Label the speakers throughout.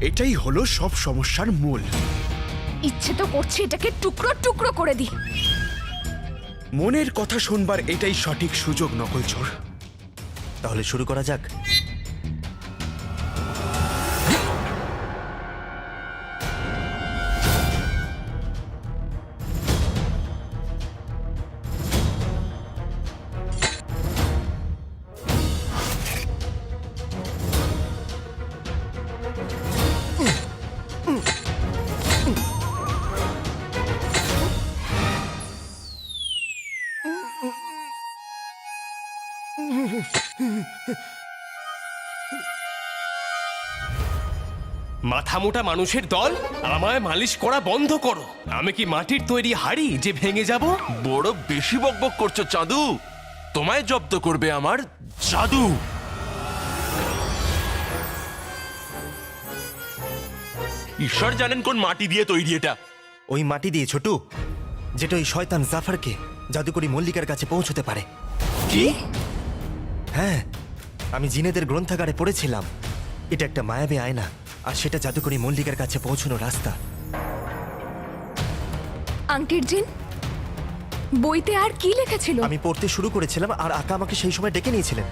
Speaker 1: এটাই হলো সব সমস্যার মূল।
Speaker 2: ইচ্ছে তো করছে এটাকে টুকরো টুকরো করে দি
Speaker 1: মনের কথা শুনবার এটাই সঠিক সুযোগ নকল চোর
Speaker 3: তাহলে শুরু করা যাক।
Speaker 4: মাথা মোটা মানুষের দল আমায় মালিশ করা বন্ধ করো। আমি কি মাটির তৈরি হাড়ি যে ভেঙে যাব?
Speaker 5: বড় বেশি বকবক করছ চাঁদু। তোমায় জব্দ করবে আমার জাদু। ঈশ্বর জানেন কোন মাটি দিয়ে তৈরি এটা।
Speaker 3: ওই মাটি দিয়ে ছোটু যেটা ওই শয়তান জাফারকে জাদুকরি মল্লিকার কাছে পৌঁছতে পারে।
Speaker 5: কি?
Speaker 3: হ্যাঁ। আমি জিনেদের গ্রন্থাগারে পড়েছিলাম। এটা একটা মায়াবী আয়না আর সেটা জাদুকরি মল্লিকার কাছে পৌঁছানোর রাস্তা।
Speaker 2: আংটির জিন বইতে আর কি লেখা ছিল?
Speaker 3: আমি পড়তে শুরু করেছিলাম আর আকা আমাকে সেই সময় ডেকে নিয়েছিলেন।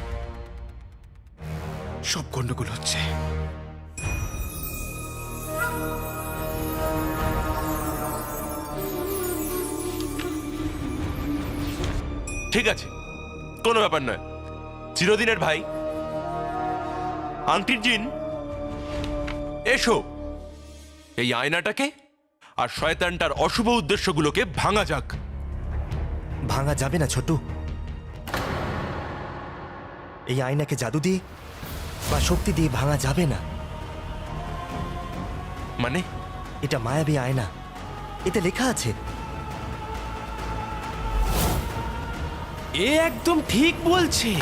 Speaker 1: সব গন্ডগোল হচ্ছে।
Speaker 5: ঠিক আছে কোনো ব্যাপার নয়। চিরদিনের ভাই আংটির জিন। এসো। এই আয়নাটাকে আর শয়তানটার অশুভ উদ্দেশ্যগুলোকে ভাঙা যাক।
Speaker 3: ভাঙা যাবে না ছোটু। এই আয়নাকে জাদু দিয়ে বা শক্তি দিয়ে ভাঙা যাবে না।
Speaker 5: মানে?
Speaker 3: এটা মায়াবী আয়না। এতে লেখা আছে।
Speaker 4: এ একদম ঠিক বলছে।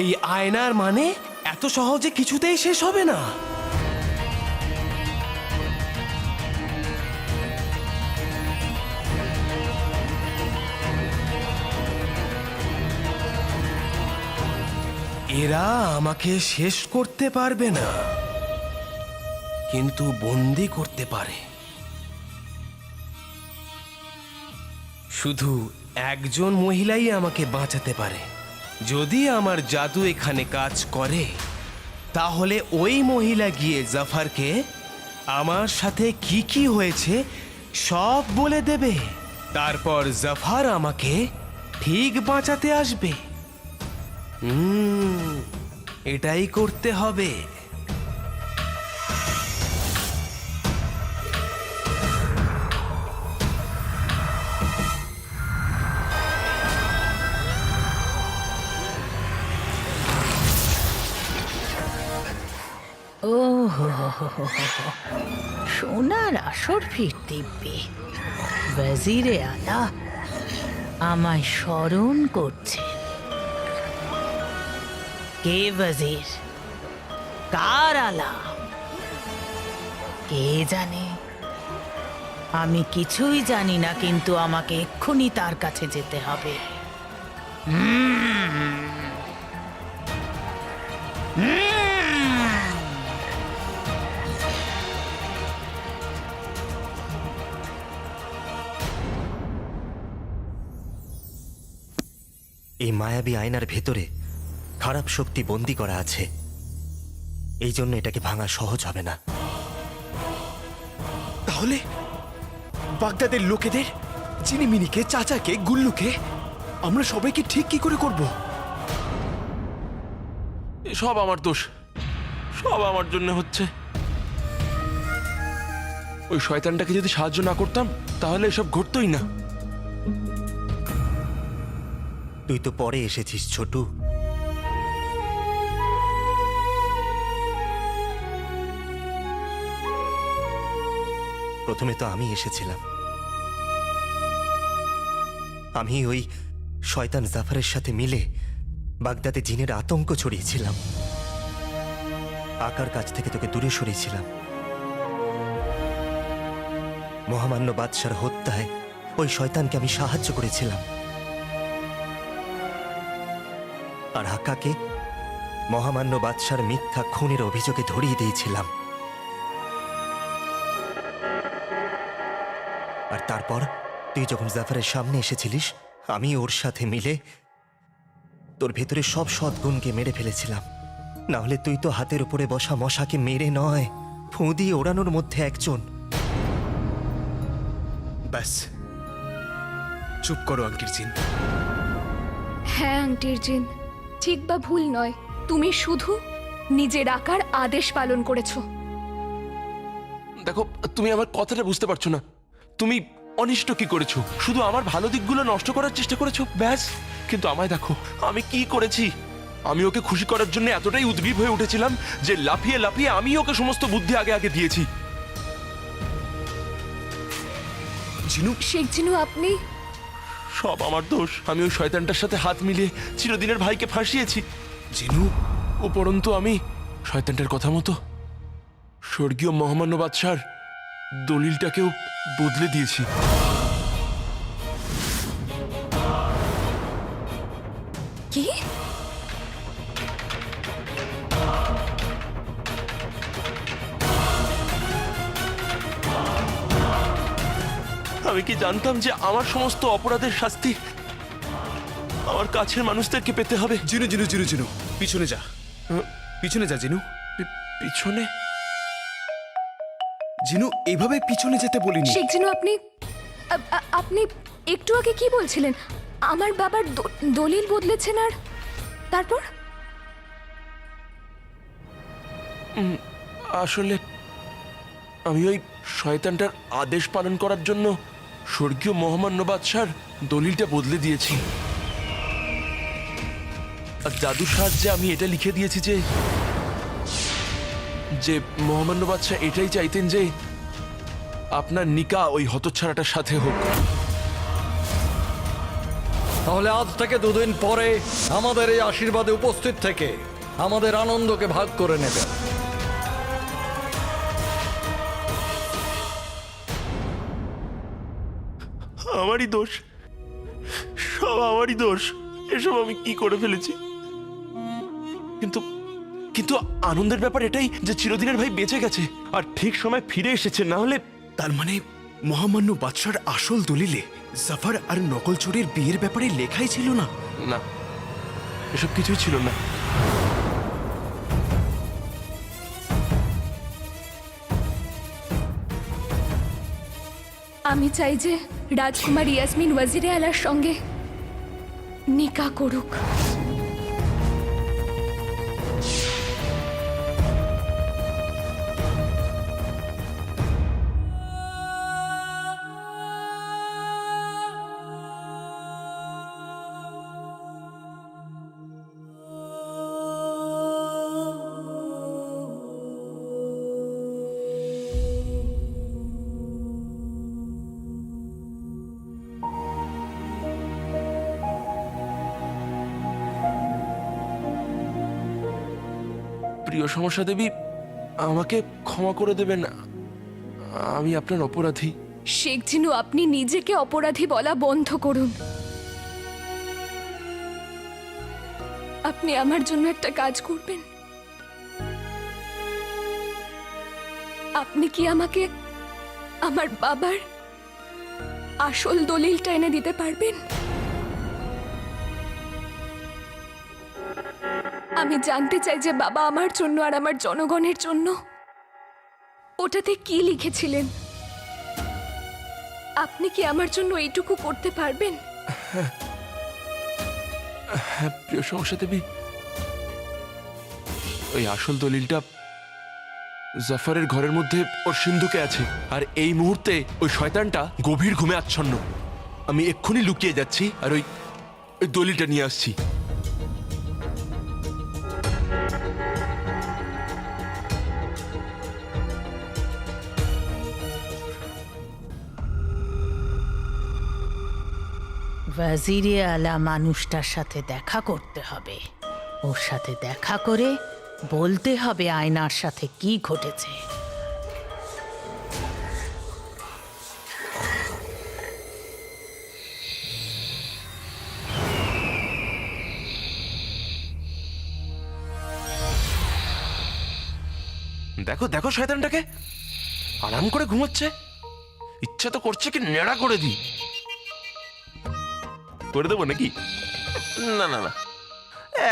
Speaker 4: এই আয়নার মানে এত সহজে কিছুতেই শেষ হবে না। এরা আমাকে শেষ করতে পারবে না, কিন্তু বন্দি করতে পারে। শুধু একজন মহিলাই আমাকে বাঁচাতে পারে। যদি আমার জাদু এখানে কাজ করে, তাহলে ওই মহিলা গিয়ে জাফারকে আমার সাথে কি কি হয়েছে সব বলে দেবে। তারপর জাফার আমাকে ঠিক বাঁচাতে আসবে। হুম, এটাই করতে হবে।
Speaker 6: সোনার আসর ফির দিব্যি। ওয়াজিরে আলা আমায় স্মরণ করছে। কে ওয়াজির? কার আলা? কে জানে? আমি কিছুই জানি না, কিন্তু আমাকে এক্ষুনি তার কাছে যেতে হবে।
Speaker 3: মায়াবী আয়নার ভেতরে খারাপ শক্তি বন্দি করা আছে। এই জন্য এটাকে ভাঙা সহজ হবে না।
Speaker 1: তাহলে বাগদাদের লোকেদের চিনিমিনিকে চাচাকে গুল্লুকে আমরা সবাইকে ঠিক কি করে করব?
Speaker 5: সব আমার দোষ। সব আমার জন্য হচ্ছে। ওই শয়তানটাকে যদি সাহায্য না করতাম তাহলে এসব ঘটতোই না।
Speaker 3: তুই তো পরে এসেছিস, ছোটু। প্রথমে তো আমি এসেছিলাম। আমি ওই শয়তান জাফারের সাথে মিলে বাগদাদে জিনের আতঙ্ক ছড়িয়েছিলাম। আকার কাছ থেকে তোকে দূরে সরিয়েছিলাম। মহামান্য বাদশার হত্যায় ওই শয়তানকে আমি সাহায্য করেছিলাম। আর আকাকে মহামান্য বাদশার মিথ্যা খুনের অভিযোগে ধরিয়ে দিয়েছিলাম। আর তারপর তুই যখন জাফারের সামনে এসেছিলিস আমি ওর সাথে মিলে তোর ভেতরে সব সদ্গুণকে মেরে ফেলেছিলাম। না হলে তুই তো হাতের উপরে বসা মশাকে মেরে নয় ফুঁ দিয়ে ওড়ানোর মধ্যে একজন।
Speaker 1: ব্যাস। চুপ করো আঙ্কির জিন।
Speaker 2: হ্যাঁ আংটির জিন। ঠিক বা ভুল নয় তুমি শুধু নিজের আকার আদেশ পালন করেছ।
Speaker 5: দেখো তুমি আমার কথাটা বুঝতে পারছ না। তুমি অনিষ্ট কি করেছ? শুধু আমার ভালো দিকগুলো নষ্ট করার চেষ্টা করেছ ব্যাস। কিন্তু আমায় দেখো আমি কি করেছি? আমি ওকে খুশি করার জন্য এতটাই উদ্গ্রীব হয়ে উঠেছিলাম যে লাফিয়ে লাফিয়ে আমি ওকে সমস্ত বুদ্ধি আগে আগে দিয়েছি।
Speaker 1: জিনু?
Speaker 2: শেখ জিনু আপনি
Speaker 5: সব আমার দোষ। আমি ওই শয়তানটার সাথে হাত মিলিয়ে চিরদিনের ভাইকে ফাঁসিয়েছি।
Speaker 1: জিনু,
Speaker 5: উপরন্তু আমি শয়তানটার কথা মতো স্বর্গীয় মহামান্য বাদশার দলিলটাকেও বদলে দিয়েছি।
Speaker 2: কি?
Speaker 5: আমি কি জানতাম যে আমার সমস্ত অপরাধের শাস্তি আমার কাছের মানুষদেরকে পেতে হবে?
Speaker 1: জিনু জিনু জিনু জিনু পিছনে যা। পিছনে যা জিনু।
Speaker 5: পিছনে?
Speaker 1: জিনু এভাবে পিছনে যেতে বলিনি।
Speaker 2: শেখ জিনু আপনি আপনি একটু আগে কি বলছিলেন? আমার বাবার দলিল বদলেছেন আর তারপর?
Speaker 5: আসলে আমি ওই শয়তানটার আদেশ পালন করার জন্য স্বর্গীয় মহামান্য বাদশার দলিলটা বদলে দিয়েছি। আর জাদুর সাহায্যে আমি এটা লিখে দিয়েছি যে যে মহামান্য বাদশাহ এটাই চাইতেন যে আপনার নিকা ওই হতচ্ছাড়াটার সাথে হোক।
Speaker 7: তাহলে আজ থেকে দুদিন পরে আমাদের এই আশীর্বাদে উপস্থিত থেকে আমাদের আনন্দকে ভাগ করে নেবেন।
Speaker 5: আমারই দোষ। সব আমারই দোষ। এসব আমি কি করে ফেলেছি? কিন্তু কিন্তু আনন্দের ব্যাপার এটাই যে চিরদিনের ভাই বেঁচে গেছে আর ঠিক সময় ফিরে এসেছে। না হলে
Speaker 1: তার মানে মহামান্য বাদশার আসল দলিলে জাফর আর নকল চোরের বিয়ের ব্যাপারে লেখাই ছিল না?
Speaker 5: না। এসব কিছুই ছিল না।
Speaker 2: আমি চাই যে রাজকুমার ইয়াসমিন ওয়াজিরে আলার সঙ্গে নিকা করুক।
Speaker 5: সমস্যা দেবী, আমাকে ক্ষমা করে দেবেন। আমি আপনার অপরাধী।
Speaker 2: শেখ জিনু আপনি নিজেকে অপরাধী বলা বন্ধ করুন। আপনি আমার জন্য একটা কাজ করবেন। আপনি কি আমাকে আমার বাবার আসল দলিলটা এনে দিতে পারবেন? আমি জানতে চাই যে বাবা আমার জন্য আর আমার জনগণের জন্য। ওটাতে কি লিখেছিলেন? আপনি কি আমার জন্য এইটুকু করতে পারবেন?
Speaker 5: হ্যাঁ প্রিয় সমস্যা দেবী ওই আসল দলিলটা জাফারের ঘরের মধ্যে ওর সিন্ধুকে আছে। আর এই মুহূর্তে ওই শয়তানটা গভীর ঘুমে আচ্ছন্ন। আমি এক্ষুনি লুকিয়ে যাচ্ছি আর ওই ওই দলিলটা নিয়ে আসছি।
Speaker 6: ওয়াজিরে আলা মানুষটার সাথে দেখা করতে হবে। ওর সাথে দেখা করে বলতে হবে আয়নার সাথে কি ঘটেছে।
Speaker 5: দেখো দেখো শয়তানটাকে। আরাম করে ঘুমোচ্ছে। ইচ্ছা তো করছে কি নেড়া করে দিই। করে দেবো নাকি? না না না।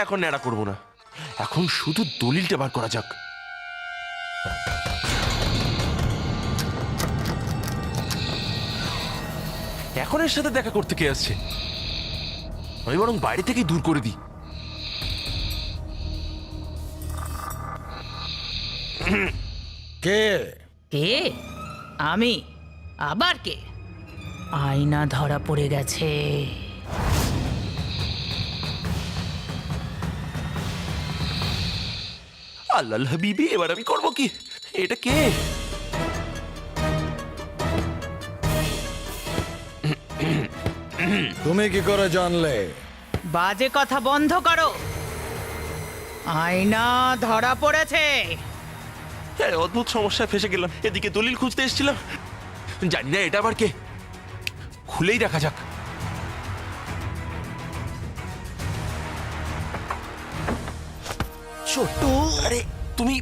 Speaker 5: এখন নেড়া করব না। এখন শুধু দলিলটা বার করা যাক। এখন এর সাথে দেখা করতে কে আসছে? আমি বরং বাইরে থেকেই দূর করে দিই।
Speaker 7: কে?
Speaker 6: কে? আমি। আবার কে? আয়না ধরা পড়ে গেছে।
Speaker 5: আল্লাহ হাবিবি এবার আমি করব কি? এটা কে?
Speaker 7: তুমি কি করে জানলে?
Speaker 6: বাজে কথা বন্ধ করো। আয়না ধরা পড়েছে।
Speaker 5: হ্যাঁ অদ্ভুত সমস্যায় ফেসে গেলাম। এদিকে দলিল খুঁজতে এসেছিলাম। জানি না এটা আবার কে? খুলেই দেখা যাক।
Speaker 3: ছোট্ট। আরে
Speaker 5: তুমি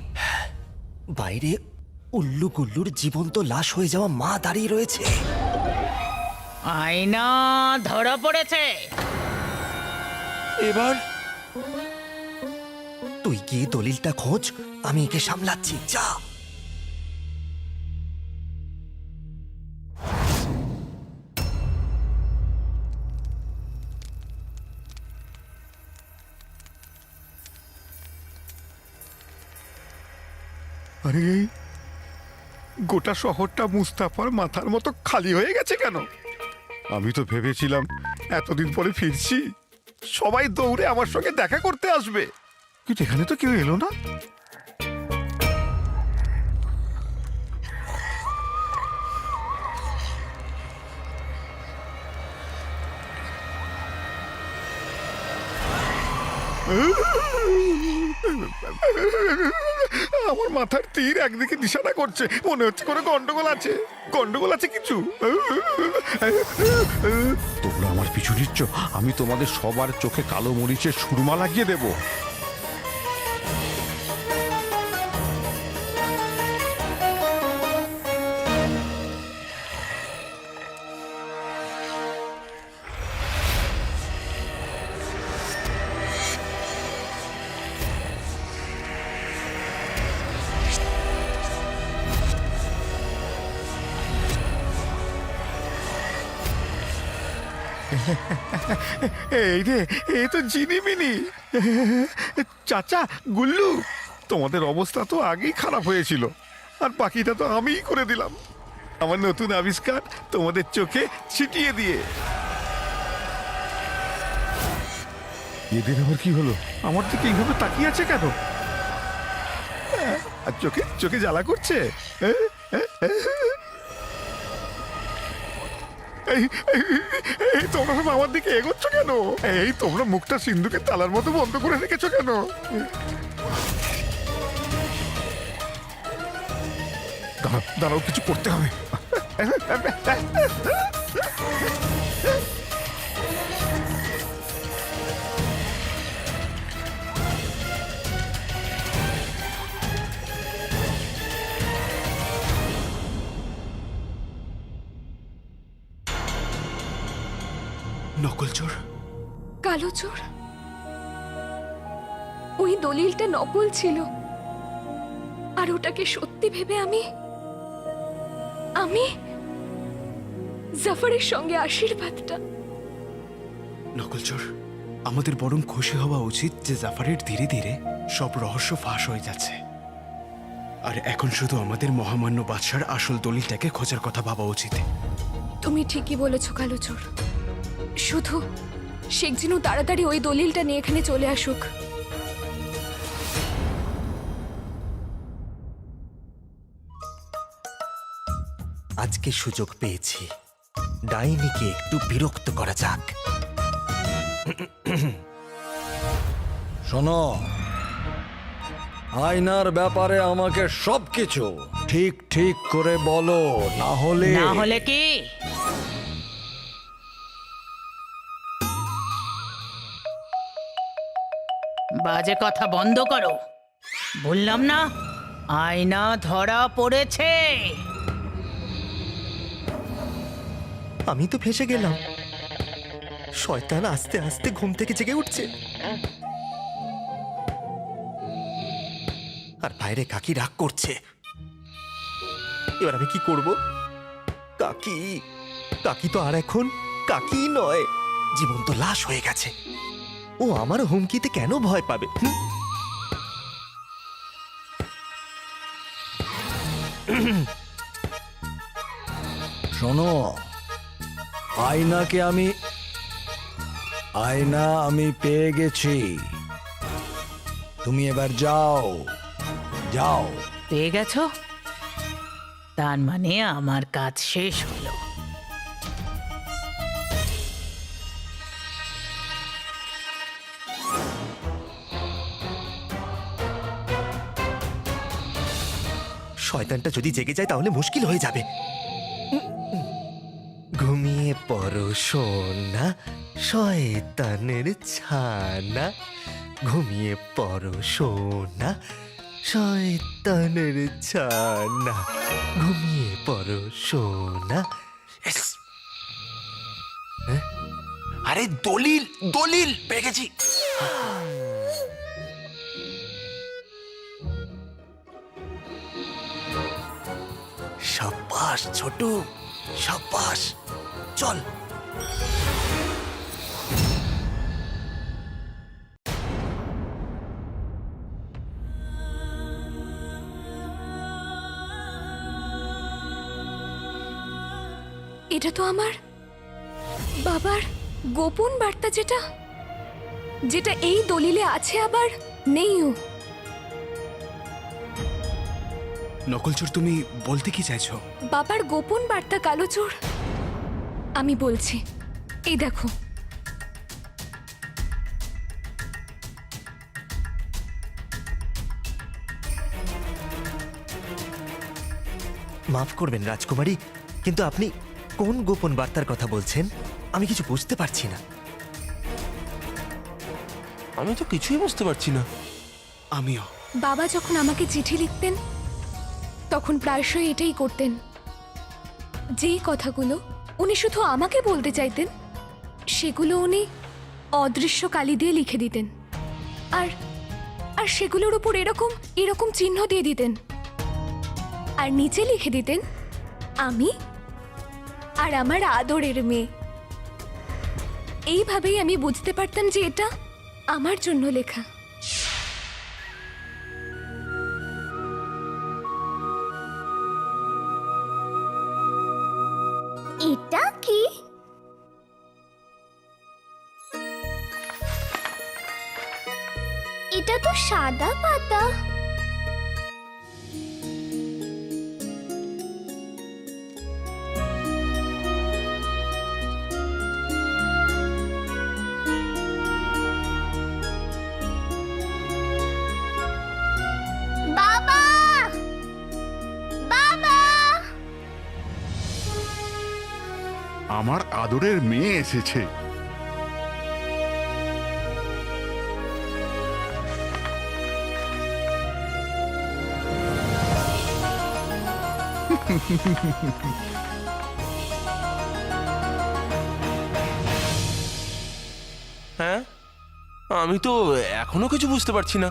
Speaker 3: বাইরে উল্লু গুল্লুর জীবন্ত লাশ হয়ে যাওয়া মা দাঁড়িয়ে রয়েছে।
Speaker 6: আয়না ধরা পড়েছে।
Speaker 5: এবার
Speaker 3: তুই গিয়ে দলিলটা খোঁজ আমি একে সামলাচ্ছি। যা।
Speaker 1: আরে এই গোটা শহরটা মুস্তাফার মাথার মতো খালি হয়ে গেছে কেন? আমি তো ভেবেছিলাম এতদিন পরে ফিরছি। সবাই দৌড়ে আমার সঙ্গে দেখা করতে আসবে। কিন্তু এখানে তো কেউ এলো না। আমার মাথার তীর একদিকে নিশানা করছে, মনে হচ্ছে কোনো গন্ডগোল আছে। গন্ডগোল আছে কিছু? তোমরা আমার পিছু নিচ্ছ, আমি তোমাদের সবার চোখে কালো মরিচের সুরমা লাগিয়ে দেব। এই রে এই তো জিনিমিনি। চাচা গুল্লু তোমাদের অবস্থা তো আগেই খারাপ হয়েছিল। আর বাকিটা তো আমিই করে দিলাম। আমার নতুন আবিষ্কার তোমাদের চোখে ছিটিয়ে দিয়ে। এদের আবার কি হলো? আমার দিকে এইভাবে তাকিয়ে আছে কেন? হ্যাঁ, আর চোখে চোখে জ্বালা করছে? হ্যাঁ? এই এই, তোমরা সব আমার দিকে এগোচ্ছ কেন? এই তোমরা মুখটা সিন্ধুকে তালার মতো বন্ধ করে রেখেছো কেন? দাঁড়াও কিছু করতে হবে। নকল চোর।
Speaker 2: কালো চোর? ওই দলিলটা নকল ছিল। আর ওটাকে সত্যি ভেবে আমি আমি জাফরের সঙ্গে আশীর্বাদটা।
Speaker 1: নকলচোর আমাদের বরং খুশি হওয়া উচিত যে জাফারের ধীরে ধীরে সব রহস্য ফাঁস হয়ে যাচ্ছে। আর এখন শুধু আমাদের মহামান্য বাদশার আসল দলিলটাকে খোঁজার কথা ভাবা উচিত।
Speaker 2: তুমি ঠিকই বলেছ কালো চোর। শুধু শেখ জিনু তাড়াতাড়ি ওই দলিলটা নিয়ে এখানে চলে আসুক।
Speaker 3: আজকে সুযোগ পেয়েছি। ডাইনিকে একটু বিরক্ত করা যাক।
Speaker 7: শোনো আয়নার ব্যাপারে আমাকে সবকিছু ঠিক ঠিক করে বলো না হলে
Speaker 6: না হলে কি? বাজে কথা বন্ধ করো। বললাম না, আয়না ধরা পড়েছে।
Speaker 3: আমি তো ফেসে গেলাম। শয়তান আস্তে আস্তে ঘুম থেকে জেগে উঠছে। আর বাইরে কাকি রাগ করছে। এবার আমি কি করব? কাকি কাকি তো আর এখন কাকি নয় জীবন্ত লাশ হয়ে গেছে। ও আমার হুমকিতে কেন ভয় পাবে? হুম?
Speaker 7: শোনো আয়নাকে আমি আয়না আমি পেয়ে গেছি। তুমি এবার যাও যাও।
Speaker 6: পেয়ে গেছো? তার মানে আমার কাজ শেষ হলো।
Speaker 3: শয়তানটা যদি জেগে যায়, তাহলে মুশকিল হয়ে যাবে। ঘুমিয়ে পড়ো, সোনা, শয়তানের ছানা। ঘুমিয়ে পড়ো, সোনা, শয়তানের ছানা। ঘুমিয়ে পড়ো, সোনা।
Speaker 5: Yes! আরে, দলিল দলিল পেয়ে গেছি।
Speaker 3: সাব্বাস ছোট সাব্বাস চল।
Speaker 2: এটা তো আমার। বাবার গোপন বার্তা যেটা যেটা এই দলিলে আছে আবার নেইও।
Speaker 4: নকলচোর তুমি বলতে কি চাইছো?
Speaker 2: বাবার গোপন বার্তা কালোচোর আমি বলছি এই দেখো।
Speaker 3: মাফ করবেন রাজকুমারী কিন্তু আপনি কোন গোপন বার্তার কথা বলছেন? আমি কিছু বুঝতে পারছি না।
Speaker 5: আমি তো কিছুই বুঝতে পারছি না।
Speaker 4: আমিও।
Speaker 2: বাবা যখন আমাকে চিঠি লিখতেন তখন প্রায়শই এটাই করতেন। যেই কথাগুলো উনি শুধু আমাকে বলতে চাইতেন, সেগুলো উনি অদৃশ্য কালি দিয়ে লিখে দিতেন। আর আর সেগুলোর উপর এরকম এরকম চিহ্ন দিয়ে দিতেন। আর নিচে লিখে দিতেন, আমি আর আমার আদরের মেয়ে। এইভাবেই আমি বুঝতে পারতাম যে এটা আমার জন্য লেখা।
Speaker 8: আমার আদরের মেয়ে এসেছে।
Speaker 5: হ্যাঁ? আমি তো এখনও কিছু বুঝতে পারছি না।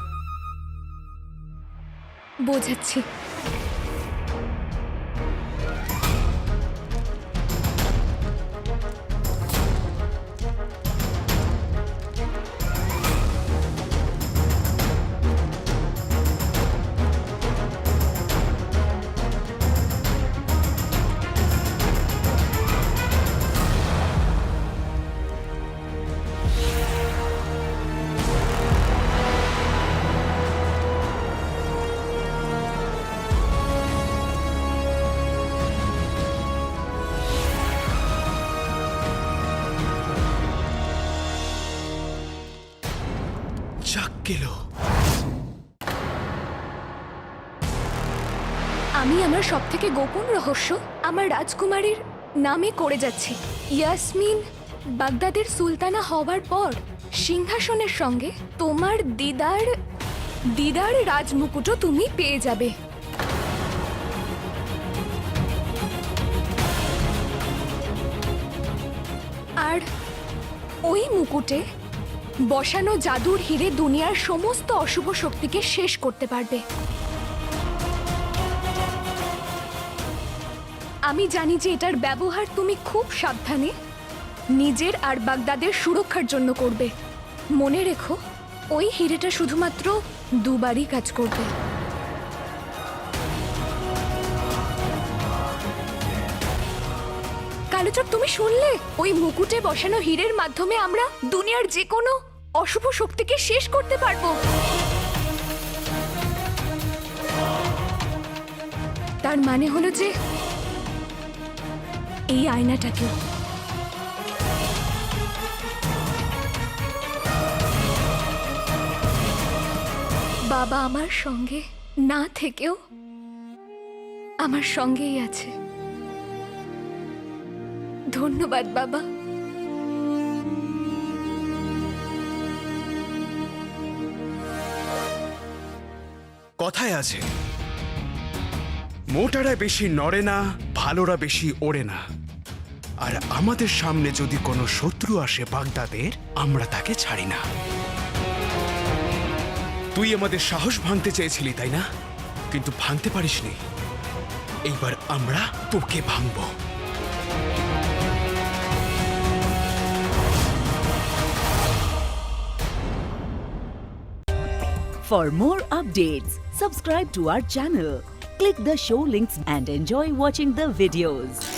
Speaker 2: বোঝাচ্ছি। সব থেকে গোপন রহস্য আমার রাজকুমারীর নামে করে যাচ্ছি। ইয়াসমিন বাগদাদের সুলতানা হওয়ার পর সিংহাসনের সঙ্গে তোমার দিদার দিদার রাজমুকুটও তুমি পেয়ে যাবে। আর ওই মুকুটে বসানো জাদুর হিরে দুনিয়ার সমস্ত অশুভ শক্তিকে শেষ করতে পারবে। আমি জানি যে এটার ব্যবহার তুমি খুব সাবধানে নিজের আর বাগদাদের সুরক্ষার জন্য করবে। মনে রেখো, ওই হিরেটা শুধুমাত্র দুবারই কাজ করবে। কালোচর, তুমি শুনলে? ওই মুকুটে বসানো হীরের মাধ্যমে আমরা দুনিয়ার যে কোনো অশুভ শক্তিকে শেষ করতে পারব। তার মানে হলো যে এই আয়নাটাকেও বাবা আমার সঙ্গে না থেকেও আমার সঙ্গেই আছে। ধন্যবাদ বাবা।
Speaker 9: কথায় আছে, মোটারা বেশি নড়ে না, ভালোরা বেশি ওড়ে না। আর আমাদের সামনে যদি কোনো শত্রু আসে বাগদাদের আমরা তাকে ছাড়ি না তুই আমাদের সাহস ভাঙতে চেয়েছিলি তাই না কিন্তু ভাঙতে পারিসনি এইবার আমরা তোকে ভাঙবো
Speaker 10: For more updates, subscribe to our channel, click the show links and enjoy watching the videos.